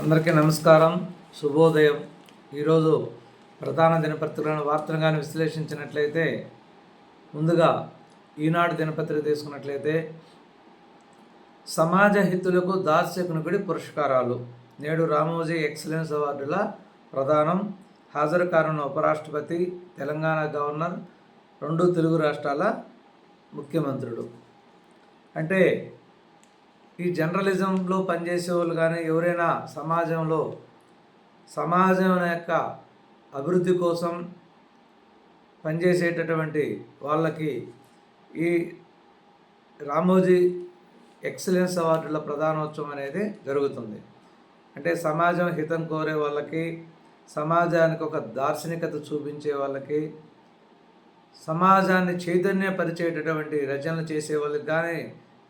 అందరికీ నమస్కారం శుభోదయం. ఈరోజు ప్రధాన దినపత్రికలను వార్తలుగానే విశ్లేషించినట్లయితే ముందుగా ఈనాడు దినపత్రిక తీసుకున్నట్లయితే సమాజ హితులకు దాస్యకునుగుడి పురస్కారాలు. నేడు రామోజీ ఎక్సలెన్స్ అవార్డుల ప్రదానం. హాజరు కానున్న ఉపరాష్ట్రపతి తెలంగాణ గవర్నర్ రెండు తెలుగు రాష్ట్రాల ముఖ్యమంత్రులు. అంటే ఈ జర్నలిజంలో పనిచేసే వాళ్ళు కానీ ఎవరైనా సమాజంలో సమాజం యొక్క అభివృద్ధి కోసం పనిచేసేటటువంటి వాళ్ళకి ఈ రామోజీ ఎక్సలెన్స్ అవార్డుల ప్రధానోత్సవం అనేది జరుగుతుంది. అంటే సమాజం హితం కోరే వాళ్ళకి సమాజానికి ఒక దార్శనికత చూపించే వాళ్ళకి సమాజాన్ని చైతన్యపరిచేటటువంటి రచనలు చేసే వాళ్ళకి కానీ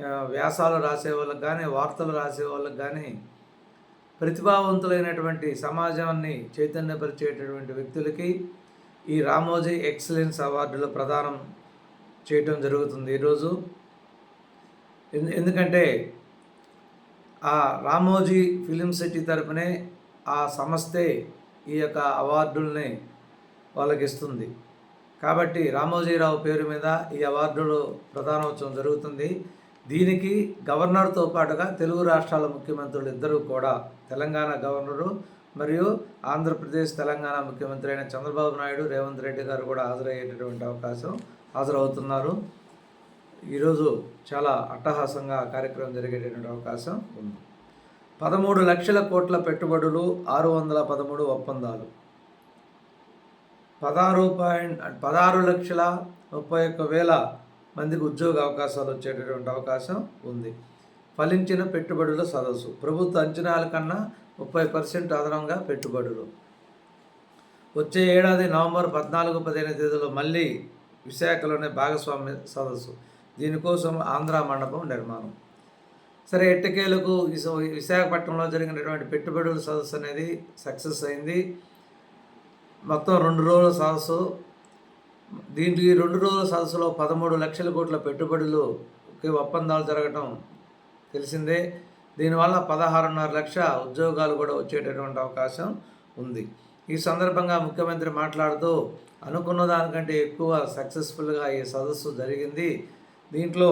వ్యాసాలు రాసే వాళ్ళకి కానీ వార్తలు రాసే వాళ్ళకి కానీ ప్రతిభావంతులైనటువంటి సమాజాన్ని చైతన్యపరిచేటటువంటి వ్యక్తులకి ఈ రామోజీ ఎక్సలెన్స్ అవార్డులు ప్రదానం చేయటం జరుగుతుంది ఈరోజు. ఎందు- ఎందుకంటే ఆ రామోజీ ఫిలిం సిటీ తరపునే ఆ సంస్థే ఈ యొక్క అవార్డుల్ని వాళ్ళకి ఇస్తుంది కాబట్టి రామోజీరావు పేరు మీద ఈ అవార్డులు ప్రధానోత్సవం జరుగుతుంది. దీనికి గవర్నర్తో పాటుగా తెలుగు రాష్ట్రాల ముఖ్యమంత్రులు ఇద్దరూ కూడా తెలంగాణ గవర్నరు మరియు ఆంధ్రప్రదేశ్ తెలంగాణ ముఖ్యమంత్రి అయిన చంద్రబాబు నాయుడు రేవంత్ రెడ్డి గారు కూడా హాజరయ్యేటటువంటి అవకాశం హాజరవుతున్నారు. ఈరోజు చాలా అట్టహాసంగా కార్యక్రమం జరిగేటటువంటి అవకాశం ఉంది. పదమూడు లక్షల కోట్ల పెట్టుబడులు ఆరు వందల పదమూడు ఒప్పందాలు. పదహారు పాయింట్ పదహారు లక్షల ముప్పై ఒక్క వేల మందికి ఉద్యోగ అవకాశాలు వచ్చేటటువంటి అవకాశం ఉంది. ఫలించిన పెట్టుబడుల సదస్సు. ప్రభుత్వ అంచనాల కన్నా ముప్పై పర్సెంట్ అదనంగా పెట్టుబడులు. వచ్చే ఏడాది నవంబర్ పద్నాలుగు పదిహేను తేదీలో మళ్ళీ విశాఖలోనే భాగస్వామ్య సదస్సు. దీనికోసం ఆంధ్ర మండపం నిర్మాణం. సరే ఎట్టకేలకు విశాఖపట్నంలో జరిగినటువంటి పెట్టుబడుల సదస్సు అనేది సక్సెస్ అయింది. మొత్తం రెండు రోజుల సదస్సు దీనికి రెండు రోజుల సదస్సులో పదమూడు లక్షల కోట్ల పెట్టుబడులుకి ఒప్పందాలు జరగటం తెలిసిందే. దీనివల్ల పదహారున్నర లక్ష ఉద్యోగాలు కూడా వచ్చేటటువంటి అవకాశం ఉంది. ఈ సందర్భంగా ముఖ్యమంత్రి మాట్లాడుతూ అనుకున్న దానికంటే ఎక్కువ సక్సెస్ఫుల్గా ఈ సదస్సు జరిగింది. దీంట్లో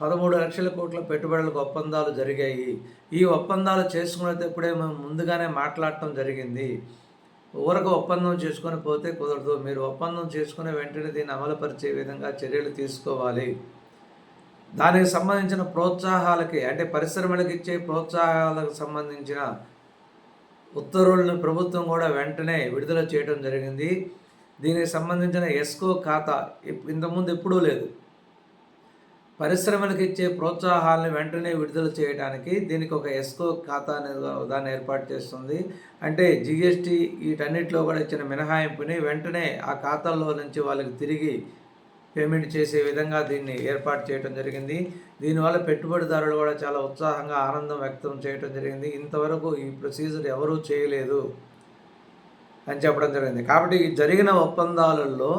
పదమూడు లక్షల కోట్ల పెట్టుబడులకు ఒప్పందాలు జరిగాయి. ఈ ఒప్పందాలు చేసుకునేటప్పుడే మేము ముందుగానే మాట్లాడటం జరిగింది. ఊరకు ఒప్పందం చేసుకొని పోతే కుదరదు. మీరు ఒప్పందం చేసుకుని వెంటనే దీన్ని అమలుపరిచే విధంగా చర్యలు తీసుకోవాలి. దానికి సంబంధించిన ప్రోత్సాహాలకి అంటే పరిశ్రమలకు ఇచ్చే ప్రోత్సాహాలకు సంబంధించిన ఉత్తర్వులను ప్రభుత్వం కూడా వెంటనే విడుదల చేయడం జరిగింది. దీనికి సంబంధించిన ఎస్కో ఖాతా ఇప్- ఇంతకుముందు ఎప్పుడూ లేదు. పరిశ్రమలకు ఇచ్చే ప్రోత్సాహాలను వెంటనే విడుదల చేయడానికి దీనికి ఒక ఎస్కో ఖాతా అనేది దాన్ని ఏర్పాటు చేస్తుంది. అంటే జిఎస్టీ వీటన్నిటిలో కూడా ఇచ్చిన మినహాయింపుని వెంటనే ఆ ఖాతాల్లో నుంచి వాళ్ళకి తిరిగి పేమెంట్ చేసే విధంగా దీన్ని ఏర్పాటు చేయడం జరిగింది. దీనివల్ల పెట్టుబడిదారులు కూడా చాలా ఉత్సాహంగా ఆనందం వ్యక్తం చేయడం జరిగింది. ఇంతవరకు ఈ ప్రొసీజర్ ఎవరూ చేయలేదు అని చెప్పడం జరిగింది. కాబట్టి ఈ జరిగిన ఒప్పందాలలో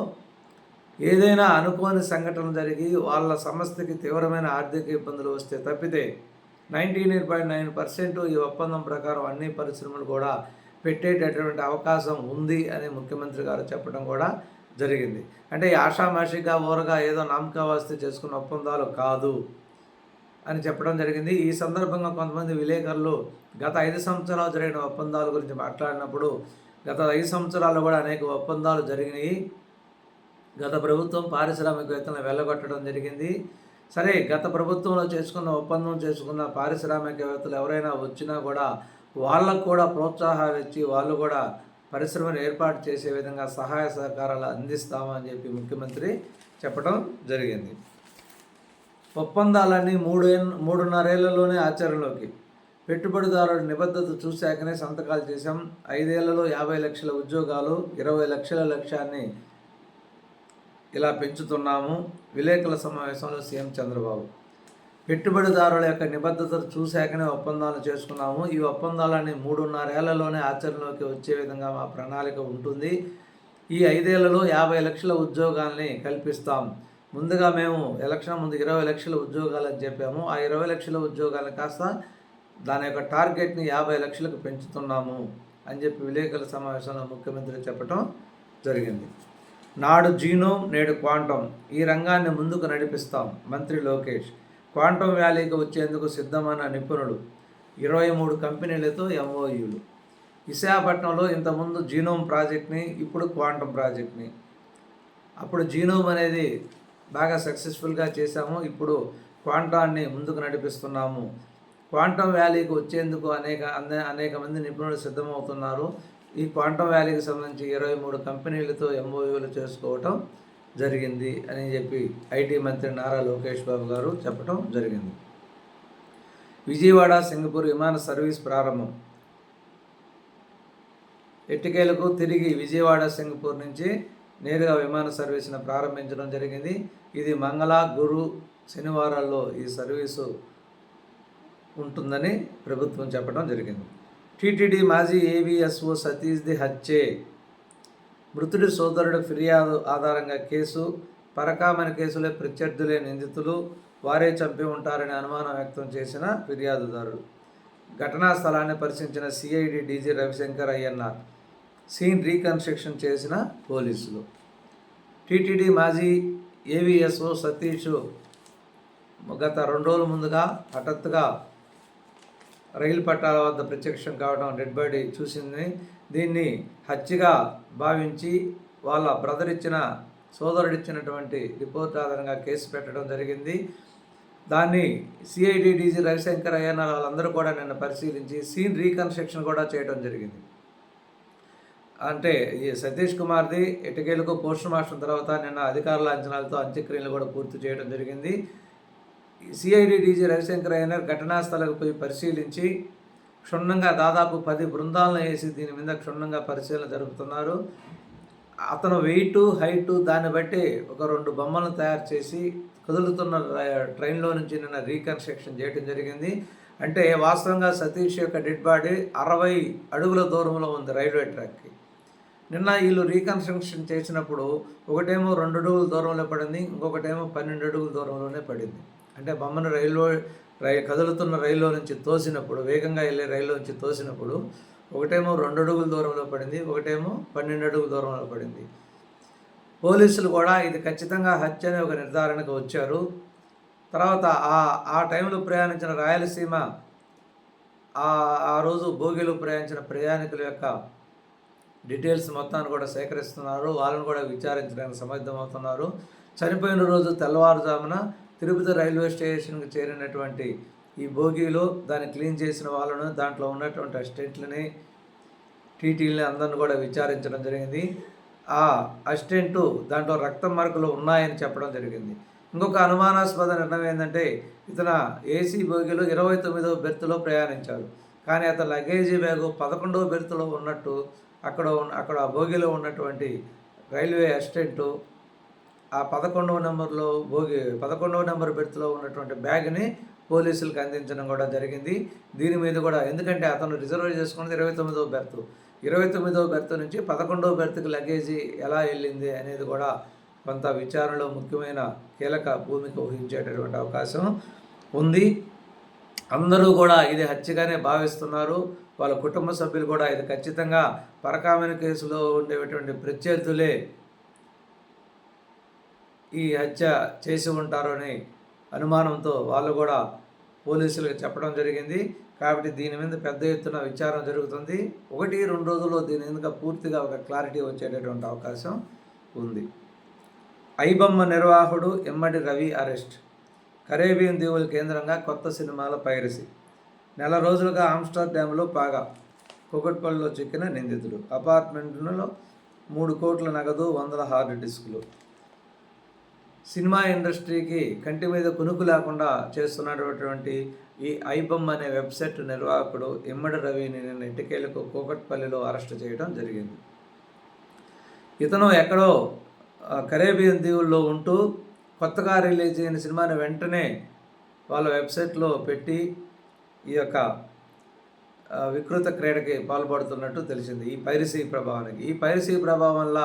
ఏదైనా అనుకోని సంఘటన జరిగి వాళ్ళ సంస్థకి తీవ్రమైన ఆర్థిక ఇబ్బందులు వస్తే తప్పితే ninety nine point nine percent ఈ ఒప్పందం ప్రకారం అన్ని పరిశ్రమలు కూడా పెట్టేటటువంటి అవకాశం ఉంది అని ముఖ్యమంత్రి గారు చెప్పడం కూడా జరిగింది. అంటే ఈ ఆషామాషిగా ఊరగా ఏదో నామకావాస్తి చేసుకున్న ఒప్పందాలు కాదు అని చెప్పడం జరిగింది. ఈ సందర్భంగా కొంతమంది విలేకరులు గత ఐదు సంవత్సరాలు జరిగిన ఒప్పందాల గురించి మాట్లాడినప్పుడు గత ఐదు సంవత్సరాలు కూడా అనేక ఒప్పందాలు జరిగినాయి. గత ప్రభుత్వం పారిశ్రామికవేత్తలను వెళ్ళగొట్టడం జరిగింది. సరే గత ప్రభుత్వంలో చేసుకున్న ఒప్పందం చేసుకున్న పారిశ్రామికవేత్తలు ఎవరైనా వచ్చినా కూడా వాళ్ళకు కూడా ప్రోత్సాహాలు ఇచ్చి వాళ్ళు కూడా పరిశ్రమను ఏర్పాటు చేసే విధంగా సహాయ సహకారాలు అందిస్తామని చెప్పి ముఖ్యమంత్రి చెప్పడం జరిగింది. ఒప్పందాలన్నీ మూడు మూడున్నరేళ్ళలోనే ఆచరణలోకి. పెట్టుబడిదారుల నిబద్ధత చూశాకనే సంతకాలు చేశాం. ఐదేళ్ళలో యాభై లక్షల ఉద్యోగాలు ఇరవై లక్షల లక్ష్యాన్ని ఇలా పెంచుతున్నాము. విలేకరుల సమావేశంలో సీఎం చంద్రబాబు. పెట్టుబడిదారుల యొక్క నిబద్ధత చూశాకనే ఒప్పందాలు చేసుకున్నాము. ఈ ఒప్పందాలన్నీ మూడున్నరేళ్ళలోనే ఆచరణలోకి వచ్చే విధంగా మా ప్రణాళిక ఉంటుంది. ఈ ఐదేళ్ళలో యాభై లక్షల ఉద్యోగాల్ని కల్పిస్తాం. ముందుగా మేము ఎలక్షన్ ముందు ఇరవై లక్షల ఉద్యోగాలు అని చెప్పాము. ఆ ఇరవై లక్షల ఉద్యోగాలను కాస్త దాని యొక్క టార్గెట్ని యాభై లక్షలకు పెంచుతున్నాము అని చెప్పి విలేకరుల సమావేశంలో ముఖ్యమంత్రి చెప్పడం జరిగింది. నాడు జీనోమ్ నేడు క్వాంటం. ఈ రంగాన్ని ముందుకు నడిపిస్తాం మంత్రి లోకేష్. క్వాంటం వ్యాలీకి వచ్చేందుకు సిద్ధమైన నిపుణులు ఇరవై మూడు కంపెనీలతో ఎంఓయూలు విశాఖపట్నంలో ఇంతకుముందు జీనోమ్ ప్రాజెక్ట్ని ఇప్పుడు క్వాంటం ప్రాజెక్ట్ని. అప్పుడు జీనోమ్ అనేది బాగా సక్సెస్ఫుల్గా చేశాము ఇప్పుడు క్వాంటాన్ని ముందుకు నడిపిస్తున్నాము. క్వాంటమ్ వ్యాలీకి వచ్చేందుకు అనేక అనే- అనేక మంది నిపుణులు సిద్ధమవుతున్నారు. ఈ క్వాంటమ్ వ్యాలీకి సంబంధించి ఇరవై మూడు కంపెనీలతో ఎంఓయూలు చేసుకోవటం జరిగింది అని చెప్పి ఐటీ మంత్రి నారా లోకేష్ బాబు గారు చెప్పడం జరిగింది. విజయవాడ సింగపూర్ విమాన సర్వీస్ ప్రారంభం. ఎట్టికేలకు తిరిగి విజయవాడ సింగపూర్ నుంచి నేరుగా విమాన సర్వీస్ను ప్రారంభించడం జరిగింది. ఇది మంగళ గురు శనివారాల్లో ఈ సర్వీసు ఉంటుందని ప్రభుత్వం చెప్పడం జరిగింది. టీటీడీ మాజీ ఏవిఎస్ఓ సతీష్ది హత్యే. మృతుడి సోదరుడు ఫిర్యాదు ఆధారంగా కేసు పరకామని కేసులో ప్రత్యర్థులే నిందితులు వారే చంపి ఉంటారని అనుమానం వ్యక్తం చేసిన ఫిర్యాదుదారుడు. ఘటనా స్థలాన్ని పరిశీలించిన CID DG Ravishankar Ayyanna scene reconstruction చేసిన పోలీసులు. టీటీడీ మాజీ ఏవిఎస్ఓ సతీష్ గత రెండు రోజుల ముందుగా హఠాత్తుగా రైలు పట్టాల వద్ద ప్రత్యక్షం కావడం డెడ్ బాడీ చూసింది. దీన్ని హత్యగా భావించి వాళ్ళ బ్రదర్ ఇచ్చిన సోదరుడు ఇచ్చినటువంటి రిపోర్ట్ ఆధారంగా కేసు పెట్టడం జరిగింది. దాన్ని సిఐడి డీజీ రవిశంకర్ అయ్యన్న వాళ్ళందరూ కూడా నిన్న పరిశీలించి సీన్ రీకన్స్ట్రక్షన్ కూడా చేయడం జరిగింది. అంటే ఈ సతీష్ కుమార్ది ఎటకేలకు పోస్ట్ మార్టం తర్వాత నిన్న అధికారుల అంచనాలతో అంత్యక్రియలు కూడా పూర్తి చేయడం జరిగింది. సిఐడి డీజీ రవిశంకర్ అయ్యర్ ఘటనా స్థలకు పోయి పరిశీలించి క్షుణ్ణంగా దాదాపు పది బృందాలను వేసి దీని మీద క్షుణ్ణంగా పరిశీలన జరుపుతున్నారు. అతను వెయిట్ హైటు దాన్ని బట్టి ఒక రెండు బొమ్మలను తయారు చేసి కదులుతున్న ట్రైన్లో నుంచి నిన్న రీకన్స్ట్రక్షన్ చేయడం జరిగింది. అంటే వాస్తవంగా సతీష్ యొక్క డెడ్ బాడీ అరవై అడుగుల దూరంలో ఉంది రైల్వే ట్రాక్కి. నిన్న వీళ్ళు రీకన్స్ట్రక్షన్ చేసినప్పుడు ఒకటేమో రెండు అడుగుల దూరంలో పడింది ఇంకొకటేమో పన్నెండు అడుగుల దూరంలోనే పడింది. అంటే బొమ్మను రైల్లో రై కదులుతున్న రైల్లో నుంచి తోసినప్పుడు వేగంగా వెళ్ళే రైల్లో నుంచి తోసినప్పుడు ఒకటేమో రెండు అడుగుల దూరంలో పడింది ఒకటేమో పన్నెండు అడుగుల దూరంలో పడింది. పోలీసులు కూడా ఇది ఖచ్చితంగా హత్య అనే ఒక నిర్ధారణకు వచ్చారు. తర్వాత ఆ ఆ టైంలో ప్రయాణించిన రాయలసీమ ఆ ఆ రోజు భోగిలో ప్రయాణించిన ప్రయాణికుల యొక్క డీటెయిల్స్ మొత్తాన్ని కూడా సేకరిస్తున్నారు. వాళ్ళని కూడా విచారించడానికి సమర్థమవుతున్నారు. చనిపోయిన రోజు తెల్లవారుజామున తిరుపతి రైల్వే స్టేషన్కి చేరినటువంటి ఈ భోగిలో దాన్ని క్లీన్ చేసిన వాళ్ళను దాంట్లో ఉన్నటువంటి అసిస్టెంట్లని టీటీలని అందరిని కూడా విచారించడం జరిగింది. ఆ అసిస్టెంటు దాంట్లో రక్తం మార్కులు ఉన్నాయని చెప్పడం జరిగింది. ఇంకొక అనుమానాస్పద నిర్ణయం ఏంటంటే ఇతను ఏసీ బోగిలో ఇరవై తొమ్మిదవ బెర్త్లో ప్రయాణించారు కానీ అతని లగేజీ బ్యాగు పదకొండవ బెర్త్లో ఉన్నట్టు అక్కడ అక్కడ ఆ బోగిలో ఉన్నటువంటి రైల్వే అసిస్టెంటు ఆ పదకొండవ నెంబర్లో భోగి పదకొండవ నెంబర్ బెర్త్లో ఉన్నటువంటి బ్యాగ్ని పోలీసులకు అందించడం కూడా జరిగింది. దీని మీద కూడా ఎందుకంటే అతను రిజర్వ్ చేసుకున్నది ఇరవై తొమ్మిదవ బెర్త్. ఇరవై తొమ్మిదవ బెర్త్ నుంచి పదకొండవ బెర్త్కి లగేజీ ఎలా వెళ్ళింది అనేది కూడా కొంత విచారణలో ముఖ్యమైన కీలక భూమిక వహించేటటువంటి అవకాశం ఉంది. అందరూ కూడా ఇది హత్యగానే భావిస్తున్నారు. వాళ్ళ కుటుంబ సభ్యులు కూడా ఇది ఖచ్చితంగా పరకామణ కేసులో ఉండేటువంటి ప్రత్యర్థులే ఈ హత్య చేసి ఉంటారు అని అనుమానంతో వాళ్ళు కూడా పోలీసులకు చెప్పడం జరిగింది. కాబట్టి దీని మీద పెద్ద ఎత్తున విచారణ జరుగుతుంది. ఒకటి రెండు రోజుల్లో దీని మీద పూర్తిగా ఒక క్లారిటీ వచ్చేటటువంటి అవకాశం ఉంది. ఐబొమ్మ నిర్వాహకుడు ఎమ్మడి రవి అరెస్ట్. కరేబియన్ దీవుల కేంద్రంగా కొత్త సినిమాల పైరసీ. నెల రోజులుగా ఆమ్స్టర్డామ్లో పాగా. కుకట్పల్లిలో చిక్కిన నిందితుడు. అపార్ట్మెంట్లో మూడు కోట్ల నగదు వందల హార్డ్ డిస్కులు. సినిమా ఇండస్ట్రీకి కంటి మీద కునుకు లేకుండా చేస్తున్నటువంటి ఈ ఐబమ్ అనే వెబ్సైట్ నిర్వాహకుడు ఇమ్మడి రవిని నిన్న ఇటుకేలకు కూకట్పల్లిలో అరెస్ట్ చేయడం జరిగింది. ఇతను ఎక్కడో కరేబియన్ దీవుల్లో ఉంటూ కొత్తగా రిలీజ్ అయిన సినిమాని వెంటనే వాళ్ళ వెబ్సైట్లో పెట్టి ఈ యొక్క వికృత క్రీడకి పాల్పడుతున్నట్టు తెలిసింది. ఈ పైరసీ ప్రభావానికి. ఈ పైరసీ ప్రభావం వల్ల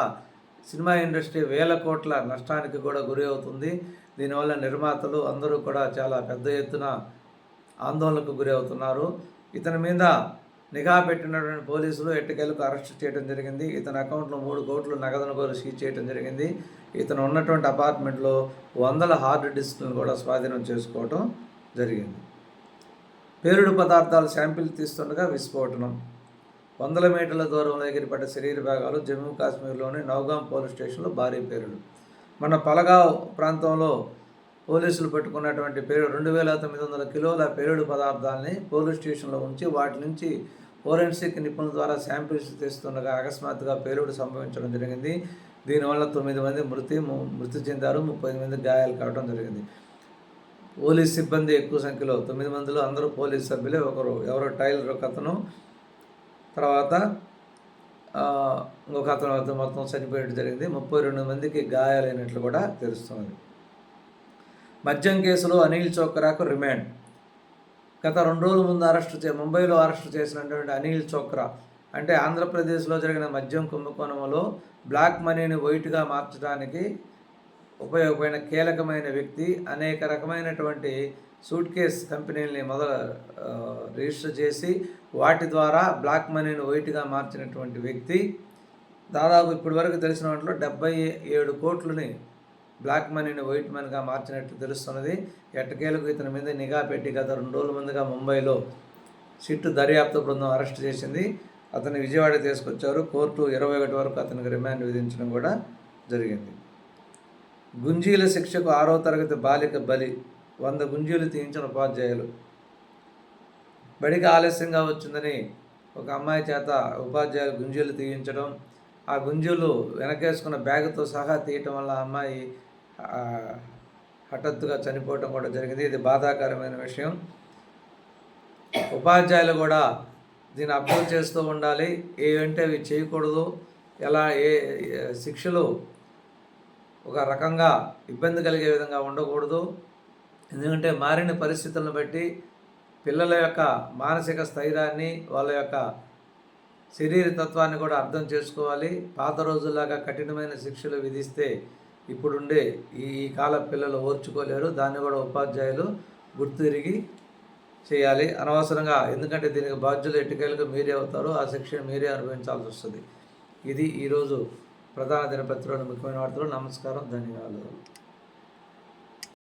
సినిమా ఇండస్ట్రీ వేల కోట్ల నష్టానికి కూడా గురి అవుతుంది. దీనివల్ల నిర్మాతలు అందరూ కూడా చాలా పెద్ద ఎత్తున ఆందోళనకు గురి అవుతున్నారు. ఇతని మీద నిఘా పెట్టినటువంటి పోలీసులు ఎట్టకేలకు అరెస్ట్ చేయడం జరిగింది. ఇతని అకౌంట్లో మూడు కోట్లు నగదును కూడా సీజ్ చేయడం జరిగింది. ఇతను ఉన్నటువంటి అపార్ట్మెంట్లో వందల హార్డ్ డిస్క్లను కూడా స్వాధీనం చేసుకోవటం జరిగింది. పేరుడు పదార్థాలు శాంపిల్ తీస్తుండగా విస్ఫోటనం. వందల మీటర్ల దూరంలో ఎగిరిపడ్డ శరీర భాగాలు జమ్మూ కాశ్మీర్లోని నౌగాం పోలీస్ స్టేషన్లో భారీ పేరులు మన పలగావ్ ప్రాంతంలో పోలీసులు పెట్టుకున్నటువంటి పేరు రెండు వేల తొమ్మిది వందల కిలోల పేరుడు పదార్థాలని పోలీస్ స్టేషన్లో ఉంచి వాటి నుంచి ఫోరెన్సిక్ నిపుణుల ద్వారా శాంపిల్స్ తీస్తుండగా అకస్మాత్తుగా పేలుడు సంభవించడం జరిగింది. దీనివల్ల తొమ్మిది మంది మృతి మృతి చెందారు ముప్పై మంది గాయాలు కావడం జరిగింది. పోలీస్ సిబ్బంది ఎక్కువ సంఖ్యలో తొమ్మిది మందిలో అందరూ పోలీస్ సభ్యులే. ఒకరు ఎవరో టైలర్ ఒక అతను తర్వాత ఇంకొక అతను అతను మొత్తం చనిపోయడం జరిగింది. ముప్పై రెండు మందికి గాయాలైనట్లు కూడా తెలుస్తున్నది మద్యం కేసులో అనిల్ చోక్రాకు రిమాండ్. గత రెండు రోజుల ముందు అరెస్టు చే ముంబైలో అరెస్టు చేసినటువంటి అనిల్ చోక్రా అంటే ఆంధ్రప్రదేశ్లో జరిగిన మద్యం కుంభకోణంలో బ్లాక్ మనీని వైట్గా మార్చడానికి ఉపయోగపడిన కీలకమైన వ్యక్తి అనేక రకమైనటువంటి సూట్ కేస్ కంపెనీలని మొదలు రిజిస్టర్ చేసి వాటి ద్వారా బ్లాక్ మనీని వైట్గా మార్చినటువంటి వ్యక్తి దాదాపు ఇప్పటి వరకు తెలిసిన వాటిలో డెబ్బై ఏడు కోట్లని బ్లాక్ మనీని వైట్ మనీగా మార్చినట్టు తెలుస్తున్నది. ఎట్టకేలకు ఇతని మీద నిఘా పెట్టి గత రెండు రోజుల ముందుగా ముంబైలో సిట్టు దర్యాప్తు బృందం అరెస్ట్ చేసింది. అతన్ని విజయవాడ తీసుకొచ్చారు. కోర్టు ఇరవై ఒకటి వరకు అతనికి రిమాండ్ విధించడం కూడా జరిగింది. గుంజీల శిక్షకు ఆరో తరగతి బాలిక బలి వంద గుంజీలు తీయించిన ఉపాధ్యాయులు. బడికి ఆలస్యంగా వచ్చిందని ఒక అమ్మాయి చేత ఉపాధ్యాయులు గుంజీలు తీయించడం ఆ గుంజీలు వెనకేసుకున్న బ్యాగుతో సహా తీయటం వల్ల అమ్మాయి హఠాత్తుగా చనిపోవటం కూడా జరిగింది. ఇది బాధాకరమైన విషయం. ఉపాధ్యాయులు కూడా దీన్ని అబ్జర్వ్ చేస్తూ ఉండాలి. ఏవంటే అవి చేయకూడదు. ఎలా ఏ శిక్షలు ఒక రకంగా ఇబ్బంది కలిగే విధంగా ఉండకూడదు. ఎందుకంటే మారిన పరిస్థితులను బట్టి పిల్లల యొక్క మానసిక స్థైర్యాన్ని వాళ్ళ యొక్క శరీర తత్వాన్ని కూడా అర్థం చేసుకోవాలి. పాత రోజుల్లాగా కఠినమైన శిక్షలు విధిస్తే ఇప్పుడుండే ఈ కాల పిల్లలు ఓర్చుకోలేరు. దాన్ని కూడా ఉపాధ్యాయులు గుర్తిరిగి చేయాలి. అనవసరంగా ఎందుకంటే దీనికి బాధ్యులు ఎట్టుకేళ్ళకు మీరే అవుతారు. ఆ శిక్షను మీరే అనుభవించాల్సి వస్తుంది. ఇది ఈరోజు ప్రధాన దినపత్రికలోని ముఖ్యమైన వార్తలు. నమస్కారం. ధన్యవాదాలు.